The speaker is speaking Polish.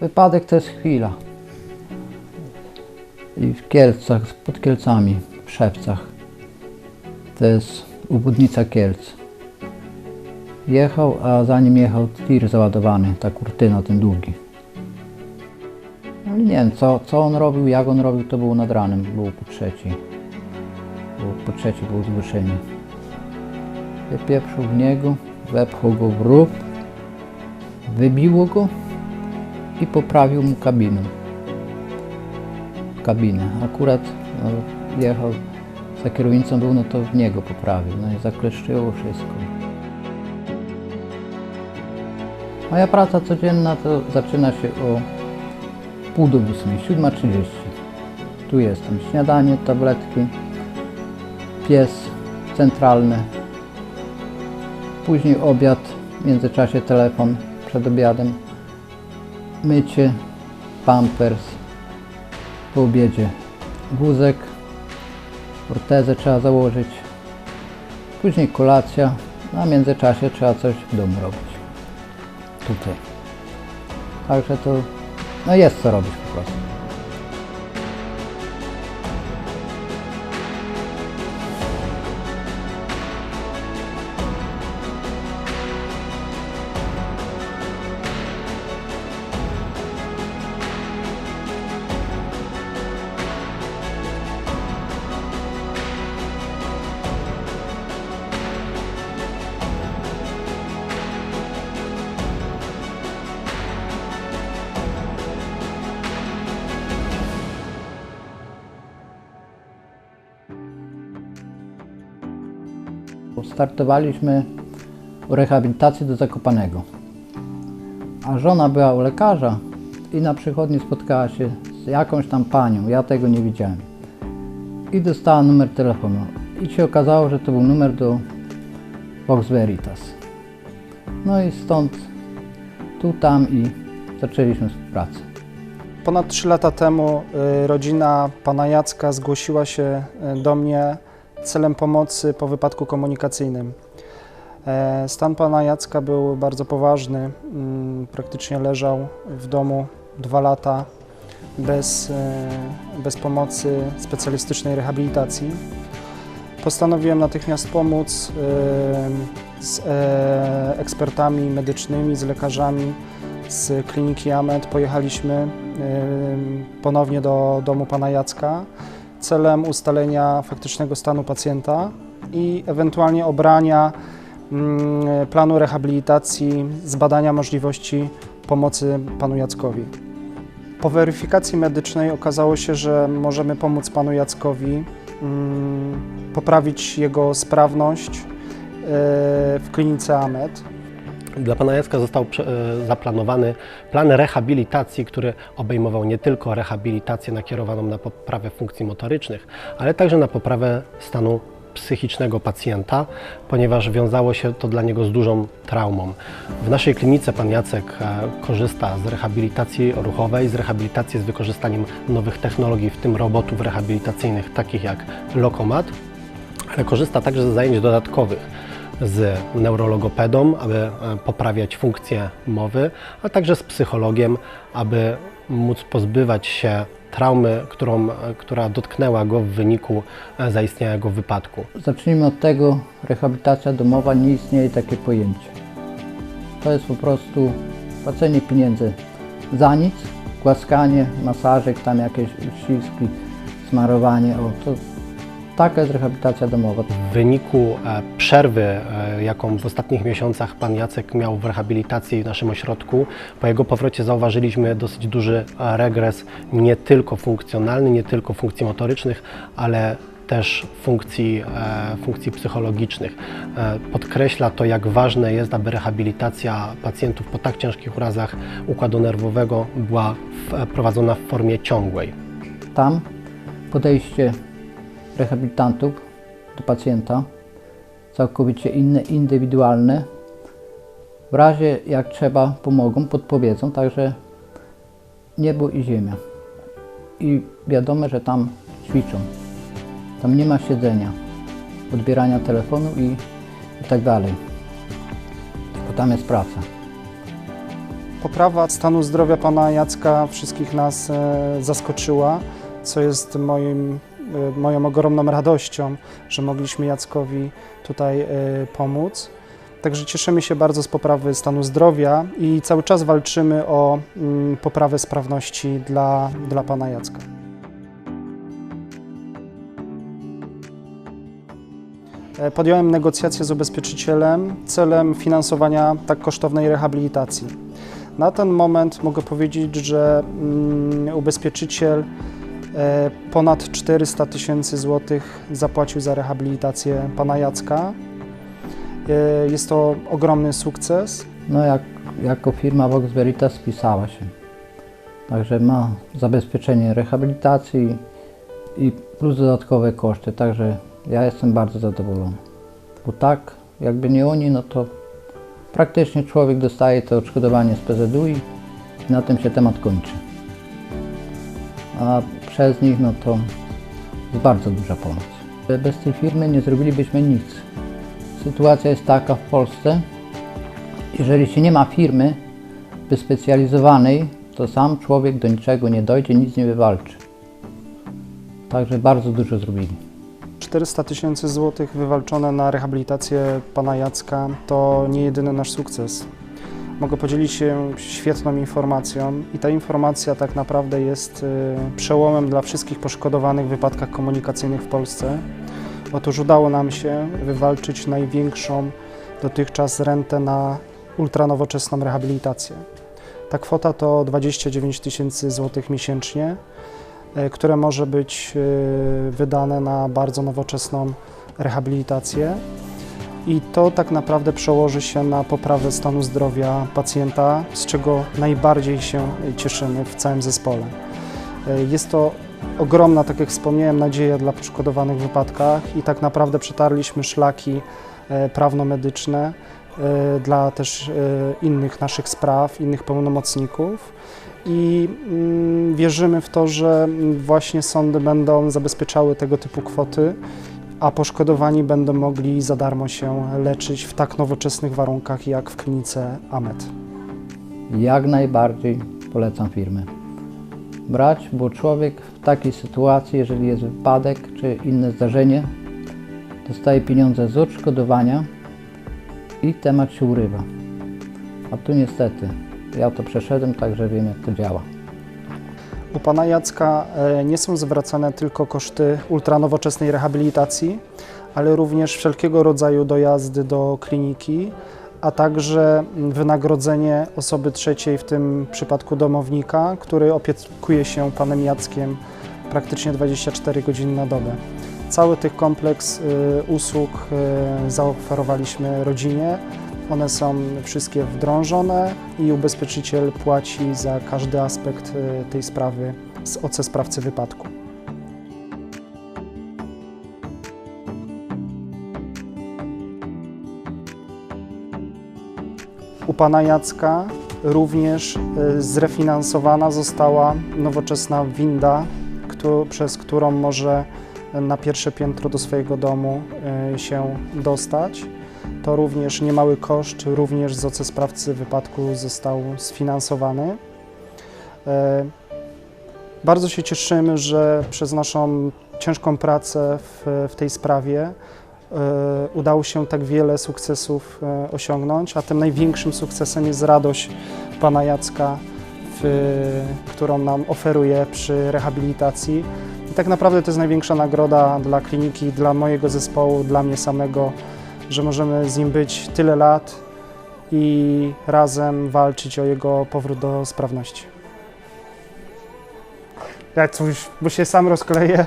Wypadek to jest chwila. I w Kielcach, pod Kielcami, w Szewcach. To jest ubudnica Kielc. Jechał, a za nim jechał tir załadowany, ta kurtyna, ten długi. No i nie wiem, co, co on robił, jak on robił, to było nad ranem, było po trzeciej. Było po trzeciej było zgłoszenie. Wypieprzył w niego, wepchał go w rów, wybiło go i poprawił mu kabinę. Kabinę. Akurat no, jechał za kierownicą był, no to w niego poprawił. No i zakleszczyło wszystko. Moja praca codzienna to zaczyna się o pół do ósmej, 7.30. Tu jestem. Śniadanie, tabletki, pies centralny. Później obiad, w międzyczasie telefon przed obiadem. Mycie, pampers. Po obiedzie wózek, ortezę trzeba założyć. Później kolacja, a w międzyczasie trzeba coś w domu robić. Tutaj. Także to no jest co robić po prostu. Startowaliśmy u rehabilitacji do Zakopanego. A żona była u lekarza i na przychodni spotkała się z jakąś tam panią, ja tego nie widziałem. I dostała numer telefonu. I się okazało, że to był numer do Vox Veritas. No i stąd tu, tam i zaczęliśmy współpracę. Ponad 3 lata temu y, rodzina pana Jacka zgłosiła się y, do mnie celem pomocy po wypadku komunikacyjnym. E, Stan pana Jacka był bardzo poważny. Mm, Praktycznie leżał w domu dwa lata bez, e, bez pomocy specjalistycznej rehabilitacji. Postanowiłem natychmiast pomóc e, z ekspertami medycznymi, z lekarzami z kliniki AMED. Pojechaliśmy ponownie do domu pana Jacka celem ustalenia faktycznego stanu pacjenta i ewentualnie obrania mm, planu rehabilitacji, zbadania możliwości pomocy panu Jackowi. Po weryfikacji medycznej okazało się, że możemy pomóc panu Jackowi mm, poprawić jego sprawność e, w klinice AMED. Dla pana Jacka został e, zaplanowany plan rehabilitacji, który obejmował nie tylko rehabilitację nakierowaną na poprawę funkcji motorycznych, ale także na poprawę stanu psychicznego pacjenta, ponieważ wiązało się to dla niego z dużą traumą. W naszej klinice pan Jacek e, korzysta z rehabilitacji ruchowej, z rehabilitacji z wykorzystaniem nowych technologii, w tym robotów rehabilitacyjnych takich jak Lokomat, ale korzysta także z zajęć dodatkowych z neurologopedą, aby e, poprawiać funkcję mowy, a także z psychologiem, aby móc pozbywać się traumy, którą, e, która dotknęła go w wyniku e, zaistniałego wypadku. Zacznijmy od tego, rehabilitacja domowa nie istnieje takie pojęcie. To jest po prostu płacenie pieniędzy za nic, głaskanie, masażyk, tam jakieś uściski, smarowanie, o to taka jest rehabilitacja domowa. W wyniku e, przerwy, e, jaką w ostatnich miesiącach pan Jacek miał w rehabilitacji w naszym ośrodku, po jego powrocie zauważyliśmy dosyć duży e, regres nie tylko funkcjonalny, nie tylko funkcji motorycznych, ale też funkcji, funkcji psychologicznych. Podkreśla to, jak ważne jest, aby rehabilitacja pacjentów po tak ciężkich urazach układu nerwowego była prowadzona w formie ciągłej. Tam podejście rehabilitantów do pacjenta całkowicie inne, indywidualne. W razie jak trzeba pomogą, podpowiedzą, także niebo i ziemia. I wiadomo, że tam ćwiczą. Tam nie ma siedzenia, odbierania telefonu i, i tak dalej. Tylko tam jest praca. Poprawa stanu zdrowia pana Jacka wszystkich nas e, zaskoczyła, co jest moim, moją ogromną radością, że mogliśmy Jackowi tutaj e, pomóc. Także cieszymy się bardzo z poprawy stanu zdrowia i cały czas walczymy o mm, poprawę sprawności dla, dla pana Jacka. E, Podjąłem negocjacje z ubezpieczycielem celem finansowania tak kosztownej rehabilitacji. Na ten moment mogę powiedzieć, że mm, ubezpieczyciel e, ponad 400 tysięcy złotych zapłacił za rehabilitację pana Jacka. E, Jest to ogromny sukces. No jak, jako firma Vox Veritas spisała się. Także ma zabezpieczenie rehabilitacji i plus dodatkowe koszty, także ja jestem bardzo zadowolony. Bo tak, jakby nie oni, no to praktycznie człowiek dostaje to odszkodowanie z PZU i na tym się temat kończy. A przez nich, no to jest bardzo duża pomoc. Bez tej firmy nie zrobilibyśmy nic. Sytuacja jest taka w Polsce, jeżeli się nie ma firmy wyspecjalizowanej, to sam człowiek do niczego nie dojdzie, nic nie wywalczy. Także bardzo dużo zrobili. 400 tysięcy złotych wywalczone na rehabilitację pana Jacka to nie jedyny nasz sukces. Mogę podzielić się świetną informacją i ta informacja tak naprawdę jest y, przełomem dla wszystkich poszkodowanych w wypadkach komunikacyjnych w Polsce. Otóż udało nam się wywalczyć największą dotychczas rentę na ultranowoczesną rehabilitację. Ta kwota to 29 tysięcy złotych miesięcznie, e, które może być e, wydane na bardzo nowoczesną rehabilitację. I to tak naprawdę przełoży się na poprawę stanu zdrowia pacjenta, z czego najbardziej się cieszymy w całym zespole. E, Jest to ogromna, tak jak wspomniałem, nadzieja dla poszkodowanych w wypadkach i tak naprawdę przetarliśmy szlaki e, prawno-medyczne e, dla też innych naszych spraw, innych pełnomocników i mm, wierzymy w to, że właśnie sądy będą zabezpieczały tego typu kwoty, a poszkodowani będą mogli za darmo się leczyć w tak nowoczesnych warunkach jak w klinice AMET. Jak najbardziej polecam firmę. Brać, bo człowiek w takiej sytuacji, jeżeli jest wypadek czy inne zdarzenie, dostaje pieniądze z odszkodowania i temat się urywa. A tu niestety, ja to przeszedłem, także wiem jak to działa. U pana Jacka e, nie są zwracane tylko koszty ultranowoczesnej rehabilitacji, ale również wszelkiego rodzaju dojazdy do kliniki, a także wynagrodzenie osoby trzeciej, w tym przypadku domownika, który opiekuje się panem Jackiem praktycznie 24 godziny na dobę. Cały tych kompleks y, usług y, zaoferowaliśmy rodzinie. One są wszystkie wdrążone i ubezpieczyciel płaci za każdy aspekt y, tej sprawy z OC sprawcy wypadku. U pana Jacka również y, zrefinansowana została nowoczesna winda, przez którą może na pierwsze piętro do swojego domu y, się dostać. To również niemały koszt, również z OC sprawcy wypadku został sfinansowany. E, Bardzo się cieszymy, że przez naszą ciężką pracę w, w tej sprawie e, udało się tak wiele sukcesów e, osiągnąć, a tym największym sukcesem jest radość pana Jacka, w, którą nam oferuje przy rehabilitacji. I tak naprawdę to jest największa nagroda dla kliniki, dla mojego zespołu, dla mnie samego, że możemy z nim być tyle lat i razem walczyć o jego powrót do sprawności. Jak coś, bo się sam rozkleję.